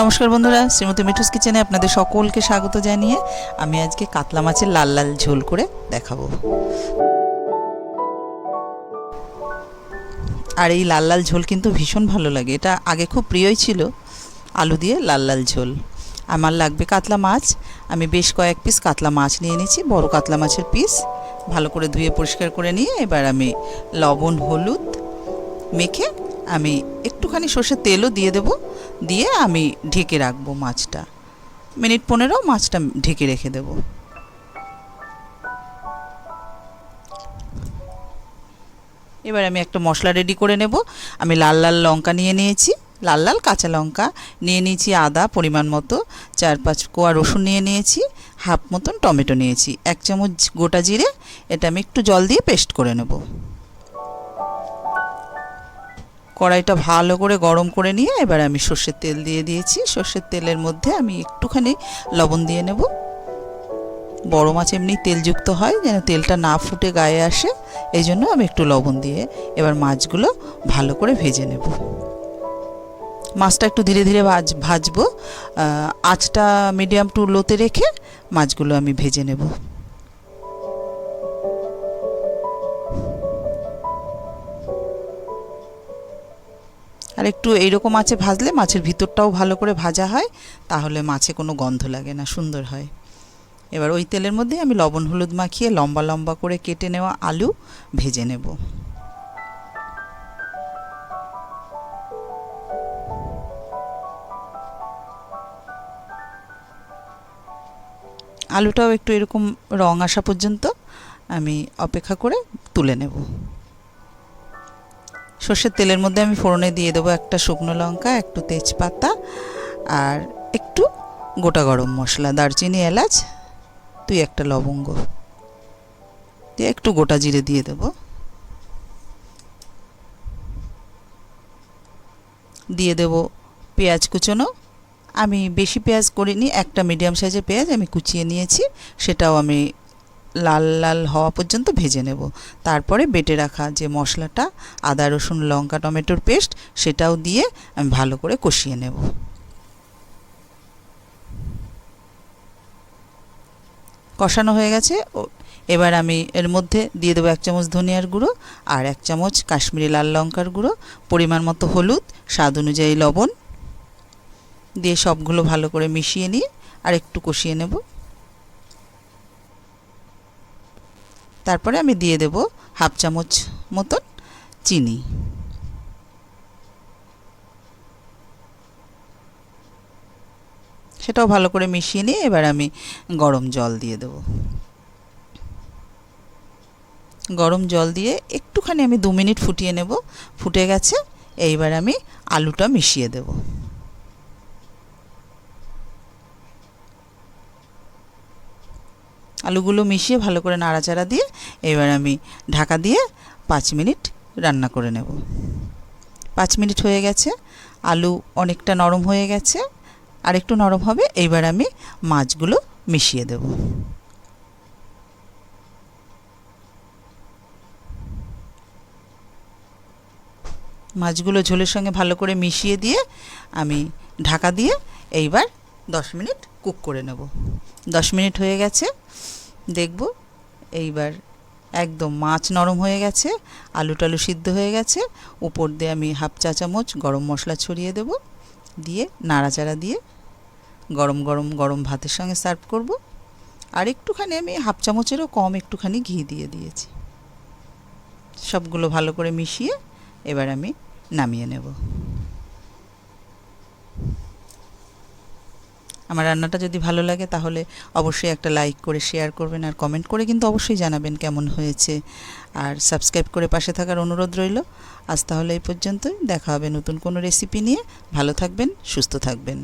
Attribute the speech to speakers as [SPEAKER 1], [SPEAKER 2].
[SPEAKER 1] নমস্কার বন্ধুরা, শ্রীমতী মিঠুস কিচেনে আপনাদের সকলকে স্বাগত জানিয়ে আমি আজকে কাতলা মাছের লাল লাল ঝোল করে দেখাবো। আর এই লাল লাল ঝোল কিন্তু ভীষণ ভালো লাগে। এটা আগে খুব প্রিয়ই ছিল, আলু দিয়ে লাল লাল ঝোল। আমার লাগবে কাতলা মাছ, আমি বেশ কয়েক পিস কাতলা মাছ নিয়ে নিয়েছি বড় কাতলা মাছের পিস ভালো করে ধুয়ে পরিষ্কার করে নিয়ে এবার আমি লবণ, হলুদ মেখে আমি একটুখানি সর্ষের তেলও দিয়ে দেব। দিয়ে আমি ঢেকে রাখব মাছটা। মিনিট পনেরো মাছটা ঢেকে রেখে দেব। এবার আমি একটা মশলা রেডি করে নেব। আমি লাল লাল লঙ্কা নিয়ে নিয়েছি। লাল লাল কাঁচা লঙ্কা নিয়ে নিয়েছি, আদা পরিমাণ মতো, চার পাঁচ কোয়া রসুন নিয়ে নিয়েছি, হাফ মতন টমেটো নিয়েছি, এক চামচ গোটা জিরে, এটা আমি একটু জল দিয়ে পেস্ট করে নেব। কড়াইটা ভালো করে গরম করে নিয়ে এবার আমি সর্ষের তেল দিয়ে দিয়েছি। সর্ষের তেলের মধ্যে আমি একটুখানি লবণ দিয়ে নেব। বড় মাছ এমনি তেলযুক্ত হয়, যেন তেলটা না ফুটে গায়ে আসে এই জন্য আমি একটু লবণ দিয়ে এবার মাছগুলো ভালো করে ভেজে নেব। মাছটা একটু ধীরে ধীরে ভাজ, ভাজবো। আঁচটা মিডিয়াম টু লোতে রেখে মাছগুলো আমি ভেজে নেব। আর একটু এইরকম আছে ভাজলে মাছের ভিতরটাও ভালো করে ভাজা হয়, তাহলে মাছে কোনো গন্ধ লাগে না, সুন্দর হয়। এবার ওই তেলের মধ্যে আমি লবণ, হলুদ মাখিয়ে লম্বা লম্বা করে কেটে নেওয়া আলু ভেজে নেব। আলুটাও একটু এরকম রং আসা পর্যন্ত আমি অপেক্ষা করে তুলে নেব। সর্ষের তেলের মধ্যে আমি ফোড়নে দিয়ে দেবো একটা শুকনো লঙ্কা, একটু তেজপাতা আর একটু গোটা গরম মশলা, দারচিনি, এলাচ তুই একটা লবঙ্গ দিয়ে একটু গোটা জিরে দিয়ে দেব। দিয়ে দেব পেঁয়াজ কুচোনো। আমি বেশি পেঁয়াজ করিনি, একটা মিডিয়াম সাইজের পেঁয়াজ আমি কুচিয়ে নিয়েছি, সেটাও আমি লাল লাল হওয়া পর্যন্ত ভেজে নেব। তারপরে বেটে রাখা যে মশলাটা, আদা, রসুন, লঙ্কা, টমেটোর পেস্ট, সেটাও দিয়ে আমি ভালো করে কষিয়ে নেব। কষানো হয়ে গেছে। এবার আমি এর মধ্যে দিয়ে দেবো এক চামচ ধনিয়ার গুঁড়ো আর এক চামচ কাশ্মীরি লাল লঙ্কার গুঁড়ো, পরিমাণ মতো হলুদ, স্বাদ অনুযায়ী লবণ। দিয়ে সবগুলো ভালো করে মিশিয়ে নিয়ে আর একটু কষিয়ে নেব। তারপরে আমি দিয়ে দেব হাফ চামচ মতন চিনি। সেটাও ভালো করে মিশিয়ে নিয়ে এবার আমি গরম জল দিয়ে দেব। গরম জল দিয়ে একটুখানি আমি দু মিনিট ফুটিয়ে নেব। ফুটে গেছে, এইবার আমি আলুটা মিশিয়ে দেব। আলুগুলো মিশিয়ে ভালো করে নাড়াচাড়া দিয়ে এবার আমি ঢাকা দিয়ে পাঁচ মিনিট রান্না করে নেব। পাঁচ মিনিট হয়ে গেছে, আলু অনেকটা নরম হয়ে গেছে আর একটু নরম হবে এইবার আমি মাছগুলো মিশিয়ে দেব। মাছগুলো ঝোলের সঙ্গে ভালো করে মিশিয়ে দিয়ে আমি ঢাকা দিয়ে এইবার দশ মিনিট কুক করে নেব। দশ মিনিট হয়ে গেছে। দেখব, এইবার একদম মাছ নরম হয়ে গেছে, আলু টালু সিদ্ধ হয়ে গেছে। উপর দিয়ে আমি হাফ চা চামচ গরম মশলা ছড়িয়ে দেব। দিয়ে নাড়াচাড়া দিয়ে গরম গরম গরম ভাতের সঙ্গে সার্ভ করব। আর একটুখানি আমি হাফ চামচেরও কম একটুখানি ঘি দিয়ে দিয়েছি। সবগুলো ভালো করে মিশিয়ে এবার আমি নামিয়ে নেব। আমার রান্নাটা যদি ভালো লাগে তাহলে অবশ্যই একটা লাইক করে শেয়ার করবেন আর কমেন্ট করে কিন্তু অবশ্যই জানাবেন কেমন হয়েছে। আর সাবস্ক্রাইব করে পাশে থাকার অনুরোধ রইল। আজ তাহলে এই পর্যন্তই। দেখা হবে নতুন কোনো রেসিপি নিয়ে। ভালো থাকবেন, সুস্থ থাকবেন।